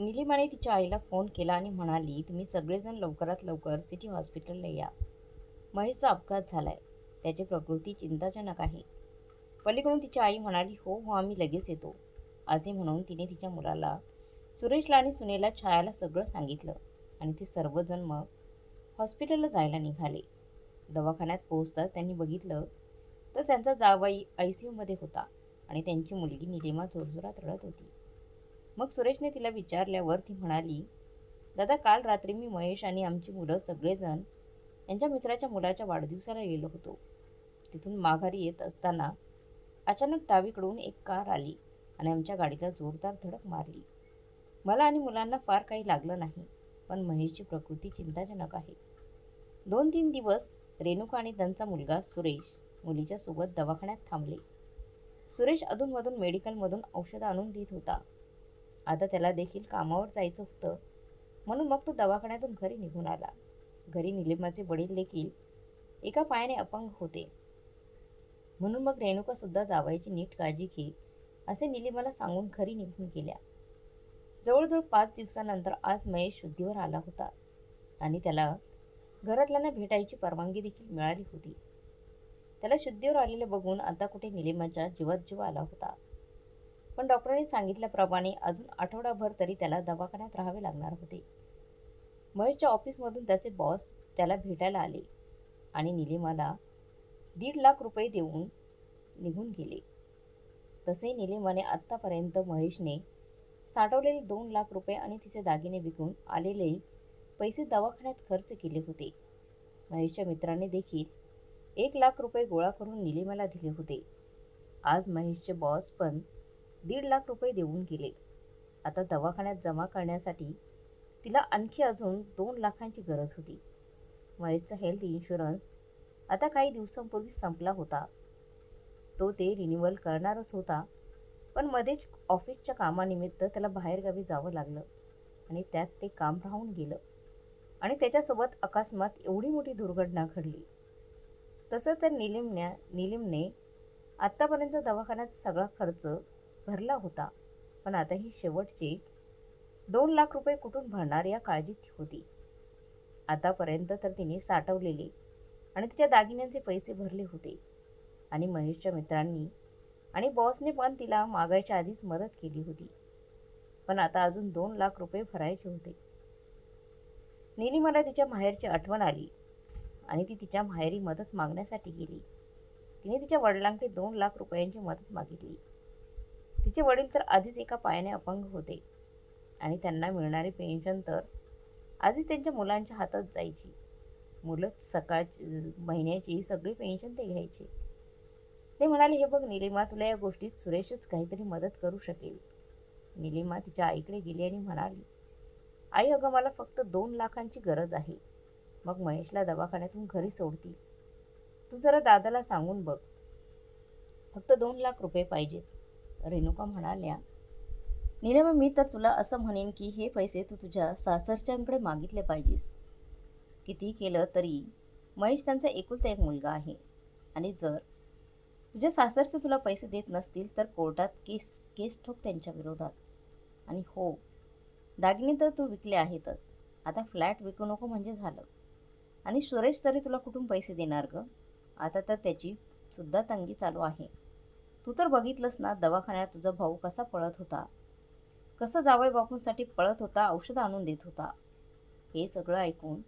निलिमाने तिच्या आईला फोन केला आणि म्हणाली तुम्ही सगळेजण लवकरात लवकर सिटी हॉस्पिटलला या. महेशचा अपघात झाला आहे त्याची प्रकृती चिंताजनक आहे. पलीकडून तिची आई म्हणाली हो हो आम्ही लगेच येतो. असे म्हणून तिने तिच्या मुलाला सुरेशला आणि सुनेला छायाला सगळं सांगितलं आणि ते सर्वजण मग हॉस्पिटलला जायला निघाले. दवाखान्यात पोहोचताच त्यांनी बघितलं तर त्यांचा जावाई आय सी यूमध्ये होता आणि त्यांची मुलगी निलिमा जोरजोरात रडत होती. मग सुरेशने तिला विचारल्यावर ती म्हणाली दादा काल रात्री मी महेश आणि आमची मुलं सगळेजण त्यांच्या मित्राच्या मुलाच्या वाढदिवसाला गेलो होतो. तिथून माघारी येत असताना अचानक डावीकडून एक कार आली आणि आमच्या गाडीला जोरदार धडक मारली. मला आणि मुलांना फार काही लागलं नाही पण महेशची प्रकृती चिंताजनक आहे. दोन तीन दिवस रेणुका आणि त्यांचा मुलगा सुरेश मुलीच्या सोबत दवाखान्यात थांबले. सुरेश अधूनमधून मेडिकलमधून औषधं आणून देत होता. आता त्याला देखील कामावर जायचं होतं. म्हणून मग तो दवाखान्यातून घरी निघून आला. घरी निलिमाचे वडील देखील एका पायाने अपंग होते. म्हणून मग रेणुकासुद्धा जावायची नीट काळजी घे असे निलिमाला सांगून घरी निघून गेल्या. जवळजवळ पाच दिवसानंतर आज महेश शुद्धीवर आला होता आणि त्याला घरातल्यांना भेटायची परवानगी देखील मिळाली होती. त्याला शुद्धीवर आलेले बघून आता कुठे निलिमाच्या जीवात जीव आला होता. पण डॉक्टरांनी सांगितल्याप्रमाणे अजून आठवडाभर तरी त्याला दवाखान्यात राहावे लागणार होते. महेशच्या ऑफिसमधून त्याचे बॉस त्याला भेटायला आले आणि निलिमाला दीड लाख रुपये देऊन निघून गेले. तसे निलिमाने आत्तापर्यंत महेशने साठवलेले दोन लाख रुपये आणि तिचे दागिने विकून आलेले पैसे दवाखान्यात खर्च केले होते. महेशच्या मित्राने देखील एक लाख रुपये गोळा करून निलिमाला दिले होते. आज महेशचे बॉस पण दीड लाख रुपये देऊन गेले. आता दवाखान्यात जमा करण्यासाठी तिला आणखी अजून दोन लाखांची गरज होती. महेशचा हेल्थ इन्शुरन्स आता काही दिवसांपूर्वी संपला होता. तो ते रिन्युअल करणारच होता. पण मध्येच ऑफिसच्या कामानिमित्त त्याला बाहेरगावी जावं लागलं आणि त्यात ते काम राहून गेलं. आणि त्याच्यासोबत अकस्मात एवढी मोठी दुर्घटना घडली. तसं तर निलिमन्या निलिमने आत्तापर्यंत दवाखान्याचा सगळा खर्च भरला होता. पण आता ही शेवटचे दोन लाख रुपये कुठून भरणार या काळजीत होती. आतापर्यंत तर तिने साठवलेले आणि तिच्या दागिन्यांचे पैसे भरले होते. आणि महेशच्या मित्रांनी आणि बॉसने पण तिला मागायच्या आधीच मदत केली होती. पण आता अजून दोन लाख रुपये भरायचे होते. नीलिमाला तिच्या माहेरची आठवण आली आणि ती तिच्या माहेरी मदत मागण्यासाठी गेली. तिने तिच्या वडिलांकडे दोन लाख रुपयांची मदत मागितली. तिचे वडील तर आधीच एका पायाने अपंग होते. आणि त्यांना मिळणारी पेन्शन तर आधी त्यांच्या मुलांच्या हातात जायची. मुलं सकाळची महिन्याची सगळी पेन्शन ते घ्यायचे. ते म्हणाले हे बघ निलिमा तुला या गोष्टीत सुरेशच काहीतरी मदत करू शकेल. निलिमा तिच्या आईकडे गेली आणि म्हणाली आई अगं मला फक्त दोन लाखांची गरज आहे. मग महेशला दवाखान्यातून घरी सोडतील. तू जरा दादाला सांगून बघ. फक्त दोन लाख रुपये पाहिजेत. रेणुका म्हणाल्या निलिमा मी तर तुला असं म्हणेन की हे पैसे तू तुझ्या सासरच्यांकडे मागितले पाहिजेस. किती केलं तरी महेश त्यांचा एकुलता एक मुलगा आहे. आणि जर तुझ्या सासरचे तुला पैसे देत नसतील तर कोर्टात केस केस ठोक त्यांच्या विरोधात. आणि हो दागिने तर तू विकले आहेतच. आता फ्लॅट विकू नको म्हणजे झालं. आणि सुरेश तरी तुला कुठून पैसे देणार ग? आता तर त्याची सुद्धा तंगी चालू आहे. तू तर बघितलंस ना दवाखान्यात तुझा भाऊ कसा पळत होता. कसं जावई बापूंसाठी पळत होता औषधं आणून देत होता. हे सगळं ऐकून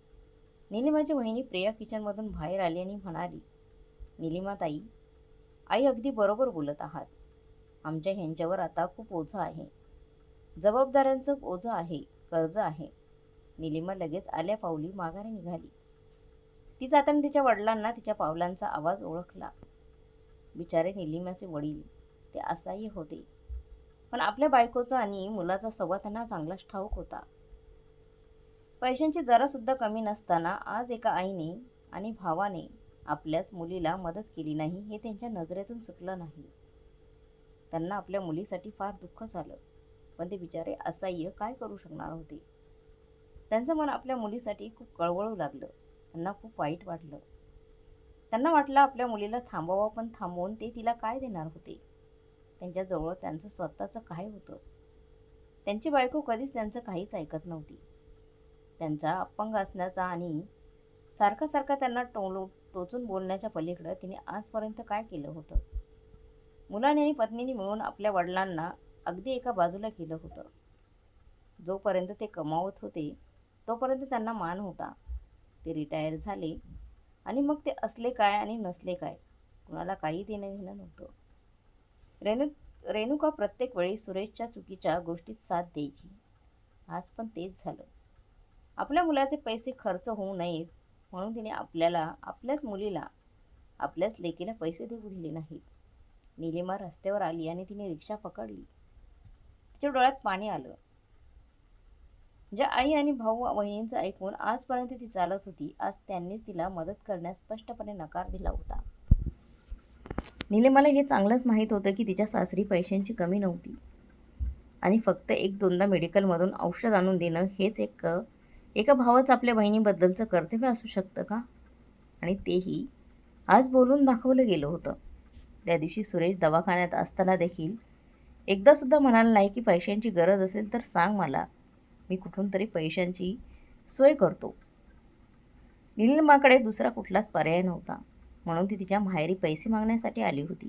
निलिमाची बहिणी प्रिया किचनमधून बाहेर आली आणि म्हणाली निलिमा ताई आई अगदी बरोबर बोलत आहात. आमच्या ह्यांच्यावर आता खूप ओझं आहे. जबाबदाऱ्यांचं ओझं आहे कर्ज आहे. निलिमा लगेच आल्या पावली माघारी निघाली. ती जाताना तिच्या वडिलांना तिच्या पावलांचा आवाज ओळखला. बिचारे निलिमाचे वडील. ते असाही होते. पण आपल्या बायकोचा आणि मुलाचा स्वभाव त्यांना चांगलाच ठाऊक होता. पैशांची जरासुद्धा कमी नसताना आज एका आईने आणि भावाने आपल्याच मुलीला मदत केली नाही हे त्यांच्या नजरेतून सुटलं नाही. त्यांना आपल्या मुलीसाठी फार दुःख झालं. पण ते बिचारे असह्य काय करू शकणार होते? त्यांचं मन आपल्या मुलीसाठी खूप कळवळू लागलं. त्यांना खूप वाईट वाटलं. त्यांना वाटलं आपल्या मुलीला थांबवावं पण थांबवून ते तिला काय देणार होते? त्यांच्याजवळ त्यांचं स्वतःचं काय होतं? त्यांची बायको कधीच त्यांचं काहीच ऐकत नव्हती. त्यांचा अपंग असण्याचा आणि सारखा सारखा त्यांना टोलो टोचून बोलण्याच्या पलीकडं तिने आजपर्यंत काय केलं होतं? मुलाने आणि पत्नीने मिळून आपल्या वडिलांना अगदी एका बाजूला केलं होतं. जोपर्यंत ते कमावत होते तोपर्यंत त्यांना मान होता. ते रिटायर झाले. आणि मग ते असले काय आणि नसले काय? कुणाला काही देणं घेणं नव्हतं. रेणू रेणुका प्रत्येक वेळी सुरेशच्या चुकीच्या गोष्टीत साथ द्यायची. आज पण तेच झालं. आपल्या मुलाचे पैसे खर्च होऊ नयेत म्हणून तिने आपल्याला आपल्याच मुलीला आपल्याच लेकीला पैसे देऊ दिले नाहीत. निलिमा रस्त्यावर आली आणि तिने रिक्षा पकडली. तिच्या डोळ्यात पाणी आलं. ज्या आई आणि भाऊ वहिनींचं ऐकून आजपर्यंत ती चालत होती. आज त्यांनीच तिला मदत करण्यास स्पष्टपणे नकार दिला होता. निलिमाला हे चांगलंच माहीत होतं की तिच्या सासरी पैशांची कमी नव्हती. आणि फक्त एक दोनदा मेडिकलमधून औषध आणून देणं हेच एक एका भावाच आपल्या बहिणीबद्दलचं कर्तव्य असू शकतं का? आणि तेही आज बोलून दाखवलं गेलं होतं. त्या दिवशी सुरेश दवाखान्यात असताना देखील एकदासुद्धा म्हणाला नाही की पैशांची गरज असेल तर सांग मला. मी कुठून तरी पैशांची सोय करतो. निलिमाकडे दुसरा कुठलाच पर्याय नव्हता. म्हणून ती तिच्या माहेरी पैसे मागण्यासाठी आली होती.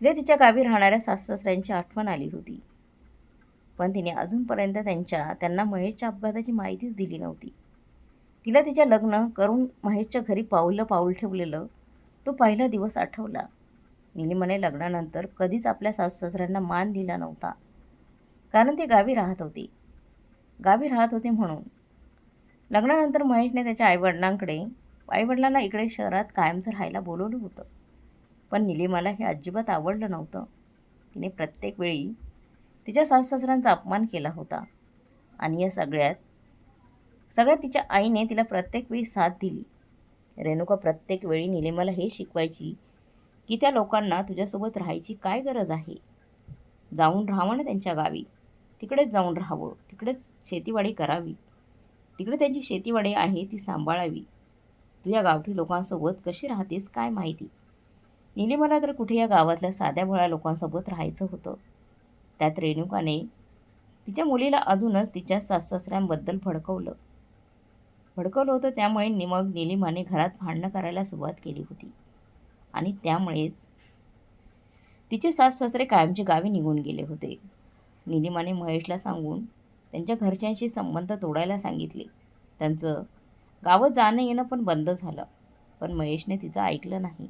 तिला तिच्या गावी राहणाऱ्या सासूसासऱ्यांची आठवण आली होती. पण तिने अजूनपर्यंत त्यांच्या त्यांना महेशच्या अपघाताची माहितीच दिली नव्हती. तिला तिच्या लग्न करून महेशच्या घरी पाऊलं पाऊल ठेवलेलं तो पहिला दिवस आठवला. निलिमाने लग्नानंतर कधीच आपल्या सासूसासऱ्यांना मान दिला नव्हता. कारण ते गावी राहत होते. गावी राहत होते म्हणून. लग्नानंतर महेशने त्याच्या आईवडिलांकडे आईवडिलांना इकडे शहरात कायमचं राहायला बोलवलं होतं. पण निलिमाला हे अजिबात आवडलं नव्हतं. तिने प्रत्येक वेळी तिच्या सासूसासऱ्यांचा अपमान केला होता. आणि या सगळ्यात सगळ्यात तिच्या आईने तिला प्रत्येक वेळी साथ दिली. रेणुका प्रत्येक वेळी निलिमाला हे शिकवायची की त्या लोकांना तुझ्यासोबत राहायची काय गरज आहे? जाऊन राहावं ना त्यांच्या गावी. तिकडेच जाऊन राहावं. तिकडेच शेतीवाडी करावी. तिकडे त्यांची शेतीवाडी आहे ती सांभाळावी. तू या गावठी लोकांसोबत कशी राहतेस काय माहिती? निलिमाला तर कुठे या गावातल्या साध्या भोळ्या लोकांसोबत राहायचं होतं. त्यात रेणुकाने तिच्या मुलीला अजूनच तिच्या सासूसासऱ्यांबद्दल भडकवलं. भडकवलं होतं त्यामुळे नि मग निलिमाने घरात भांडणं करायला सुरुवात केली होती. आणि त्यामुळेच तिचे सासूसरे कायमचे गावी निघून गेले होते. निलिमाने महेशला सांगून त्यांच्या घरच्यांशी संबंध तोडायला सांगितले. त्यांचं गावं जाणं येणं पण बंद झालं पण महेशने तिचं ऐकलं नाही.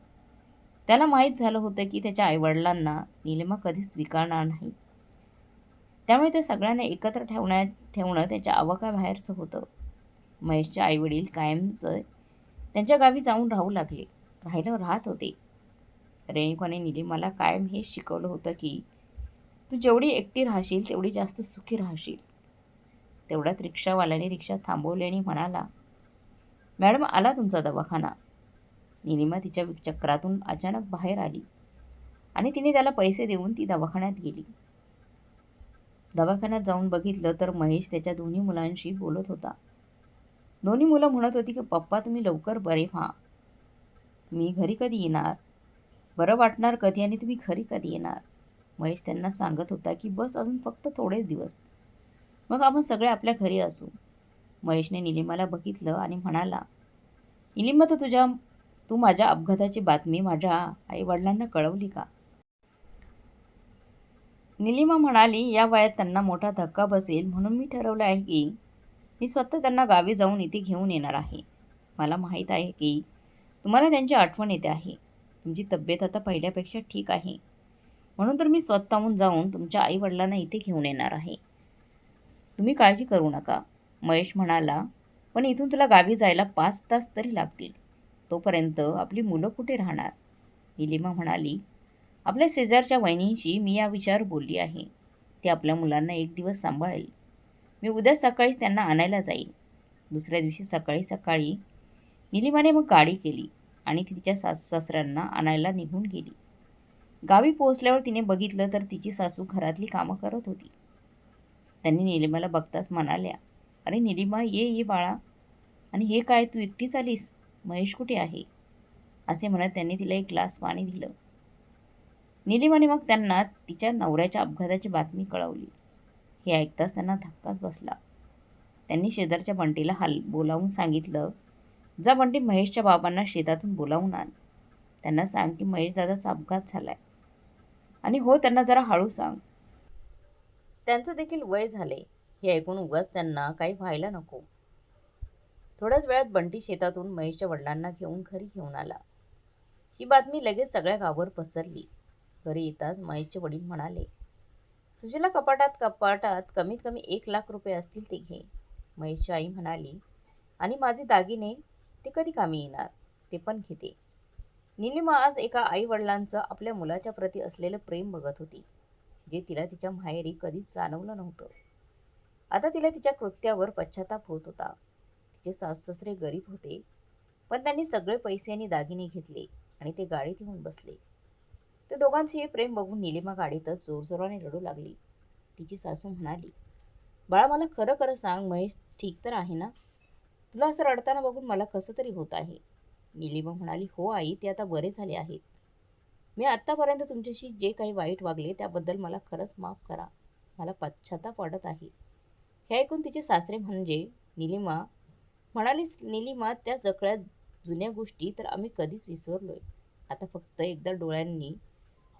त्याला माहीत झालं होतं की त्याच्या आईवडिलांना निलिमा कधीच स्वीकारणार नाही. त्यामुळे ते सगळ्यांना एकत्र ठेवण्यात ठेवणं त्याच्या आवाकाबाहेरचं होतं. महेशच्या आईवडील कायमचं त्यांच्या गावी जाऊन राहू लागले. राहिलं राहत होते. रेणुकाने निलिमाला कायम हे शिकवलं होतं की तू जेवढी एकटी राहशील तेवढी जास्त सुखी राहशील. तेवढ्यात रिक्षावाल्याने रिक्षा थांबवली आणि म्हणाला मॅडम आला तुमचा दवाखाना. निलिमा तिच्या चक्रातून अचानक बाहेर आली आणि तिने त्याला पैसे देऊन ती दवाखान्यात गेली. दवाखान्यात जाऊन बघितलं तर महेश त्याच्या दोन्ही मुलांशी बोलत होता. दोन्ही मुलं म्हणत होती की पप्पा तुम्ही लवकर बरे व्हा. मी घरी कधी येणार? बरं वाटणार कधी आणि तुम्ही घरी कधी येणार? महेश त्यांना सांगत होता की बस अजून फक्त थोडेच दिवस. मग आपण सगळे आपल्या घरी असू. महेशने निलिमाला बघितलं आणि म्हणाला निलिमा तर तुझ्या तू माझ्या अपघाताची बातमी माझ्या आईवडिलांना कळवली का? निलिमा म्हणाली या वयात त्यांना मोठा धक्का बसेल म्हणून मी ठरवलं आहे की मी स्वतः त्यांना गावी जाऊन इथे घेऊन येणार आहे. मला माहीत आहे की तुम्हाला त्यांची आठवण येते आहे. तुमची तब्येत आता पहिल्यापेक्षा ठीक आहे. म्हणून तर मी स्वतःहून जाऊन तुमच्या आईवडिलांना इथे घेऊन येणार आहे. तुम्ही काळजी करू नका. महेश म्हणाला पण इथून तुला गावी जायला पाच तास तरी लागतील. तोपर्यंत आपली मुलं कुठे राहणार? निलिमा म्हणाली आपल्या शेजारच्या वहिनींशी मी या विचार बोलली आहे. ती आपल्या मुलांना एक दिवस सांभाळेल. मी उद्या सकाळीच त्यांना आणायला जाईल दुसऱ्या दिवशी सकाळी सकाळी निलिमाने मग गाडी केली आणि ती तिच्या सासू सासऱ्यांना आणायला निघून गेली. गावी पोहोचल्यावर तिने बघितलं तर तिची सासू घरातली कामं करत होती. त्यांनी निलिमाला बघताच म्हणाल्या अरे निलिमा ये ये बाळा. आणि हे काय तू एकटीच आलीस? महेश कुठे आहे? असे म्हणत त्यांनी तिला एक ग्लास पाणी दिलं. निलिमाने मग त्यांना तिच्या नवऱ्याच्या अपघाताची बातमी कळवली. हे ऐकताच त्यांना धक्काच बसला. त्यांनी शेजारच्या बंटीला हल बोलावून सांगितलं जा बंटी महेशच्या बाबांना शेतातून बोलावून आण. त्यांना सांग की महेश दादाचा अपघात झालाय. आणि हो त्यांना जरा हळू सांग. त्यांचं देखील वय झाले. हे ऐकून उगाच त्यांना काही व्हायला नको. थोड्याच वेळात बंटी शेतातून महेशच्या वडिलांना घेऊन घरी घेऊन आला. ही बातमी लगेच सगळ्या गावावर पसरली. घरी येताच महेशचे वडील म्हणाले सुशीला कपाटात कपाटात कमीत कमी एक लाख रुपये असतील ते घे. महेशची आई म्हणाली आणि माझे दागिने ते कधी कामी येणार? ते पण घेते. निलिमा आज एका आई वडिलांचं आपल्या मुलाच्या प्रती असलेलं प्रेम बघत होती जे तिला तिच्या माहेरी कधीच जाणवलं नव्हतं. आता तिला तिच्या कृत्यावर पश्चाताप होत होता. तिचे सासू गरीब होते पण त्यांनी सगळे पैसे आणि दागिने घेतले आणि ते गाडीत येऊन बसले. ते दोघांचे हे प्रेम बघून निलिमा गाडीतच जोरजोराने रडू लागली. तिची सासू म्हणाली बाळा मला खरं खरं सांग महेश ठीक तर आहे ना? तुला असं रडताना बघून मला कसं तरी होत आहे. निलिमा म्हणाली हो आई ते आता बरे झाले आहेत. मी आत्तापर्यंत तुमच्याशी जे काही वाईट वागले त्याबद्दल मला खरंच माफ करा. मला पश्चाताप वाटत आहे. हे ऐकून तिचे सासरे म्हणजे निलिमा म्हणालीस निलिमा त्या सगळ्या जुन्या गोष्टी तर आम्ही कधीच विसरलोय. आता फक्त एकदा डोळ्यांनी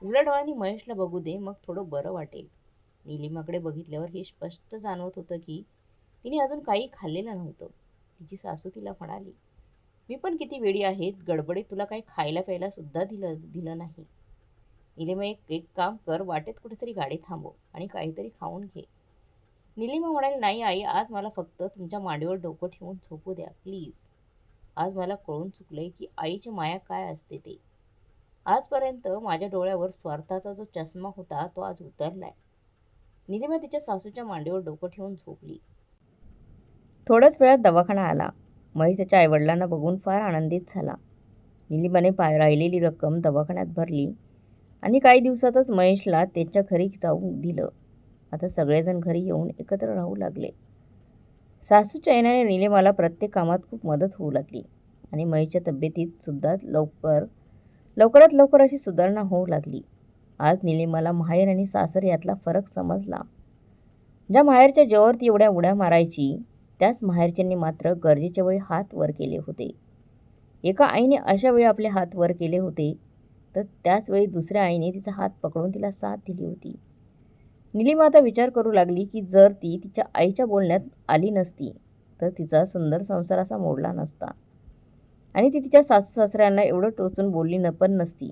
उघड्या डोळ्यांनी महेशला बघू दे मग थोडं बरं वाटेल. निलिमाकडे बघितल्यावर हे स्पष्ट जाणवत होतं की तिने अजून काही खाल्लेलं नव्हतं. तिची सासू तिला म्हणाली मी पण किती वेळी आहेत गडबडीत तुला काही खायला प्यायला सुद्धा दिलं दिलं नाही. निलिमा एक एक काम कर वाटेत कुठेतरी गाडी थांबव आणि काहीतरी खाऊन घे. निलिमा म्हणाली नाही आई आज मला फक्त तुमच्या मांडीवर डोकं ठेवून झोपू द्या प्लीज. आज मला कळून चुकलंय की आईची माया काय असते ते. आजपर्यंत माझ्या डोळ्यावर स्वार्थाचा जो चष्मा होता तो आज उतरलाय. निलिमा तिच्या सासूच्या मांडीवर डोकं ठेवून झोपली. थोड्याच वेळात दवाखाना आला. महेश त्याच्या आईवडिलांना बघून फार आनंदित झाला. निलिमाने पाय राहिलेली रक्कम दवाखान्यात भरली आणि काही दिवसातच महेशला त्याच्या घरी जाऊन दिलं. आता सगळेजण घरी येऊन एकत्र राहू लागले. सासूच्या येण्याने निलिमाला प्रत्येक कामात खूप मदत होऊ लागली आणि महेशच्या तब्येतीत सुद्धा लवकर लवकरात लवकर अशी सुधारणा होऊ लागली. आज निलिमाला माहेर आणि सासर यातला फरक समजला. ज्या माहेरच्या जेवरती ती एवढ्या उड्या मारायची त्याच माहेरच्यांनी मात्र गरजेच्या वेळी हात वर केले होते. एका आईने अशा वेळी आपले हात वर केले होते तर त्याचवेळी दुसऱ्या आईने तिचा हात पकडून तिला साथ दिली होती. निलिमा आता विचार करू लागली की जर ती तिच्या आईच्या बोलण्यात आली नसती तर तिचा सुंदर संसार असा मोडला नसता. आणि ती तिच्या सासू सासऱ्यांना एवढं टोचून बोलली न पण नसती.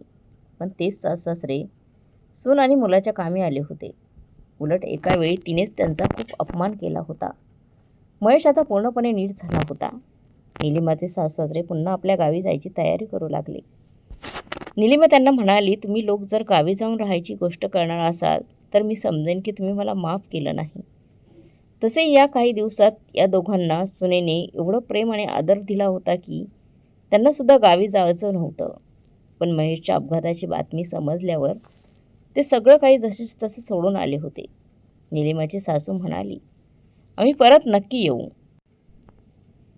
पण तेच सासू सासरे सून आणि मुलाच्या कामी आले होते. उलट एका वेळी तिनेच त्यांचा खूप अपमान केला होता. महेश आता पूर्णपणे नीट झाला होता. निलिमाचे सासरे पुन्हा आपल्या गावी जायची तयारी करू लागले. निलिमा त्यांना म्हणाली तुम्ही लोक जर गावी जाऊन राहायची गोष्ट करणार असाल तर मी समजेन की तुम्ही मला माफ केलं नाही. तसे या काही दिवसात या दोघांना सुनेने एवढं प्रेम आणि आदर दिला होता की त्यांनासुद्धा गावी जायचं नव्हतं. पण महेशच्या अपघाताची बातमी समजल्यावर ते सगळं काही जसेच तसे सोडून आले होते. निलिमाची सासू म्हणाली आम्ही परत नक्की येऊ.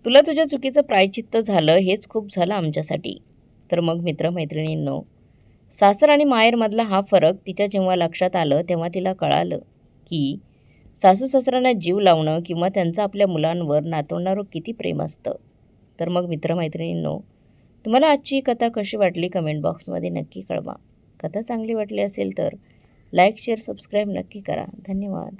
तुला तुझ्या चुकीचं प्रायचित्त झालं हेच खूप झालं आमच्यासाठी. तर मग मित्रमैत्रिणींनो सासर आणि माहेरमधला हा फरक तिच्या जेव्हा लक्षात आलं तेव्हा तिला कळालं की सासू सासऱ्यांना जीव लावणं किंवा त्यांचं आपल्या मुलांवर नातवणारं किती प्रेम असतं. तर मग मित्रमैत्रिणींनो तुम्हाला आजची ही कथा कशी वाटली कमेंट बॉक्समध्ये नक्की कळवा. कथा चांगली वाटली असेल तर लाईक शेअर सबस्क्राईब नक्की करा. धन्यवाद.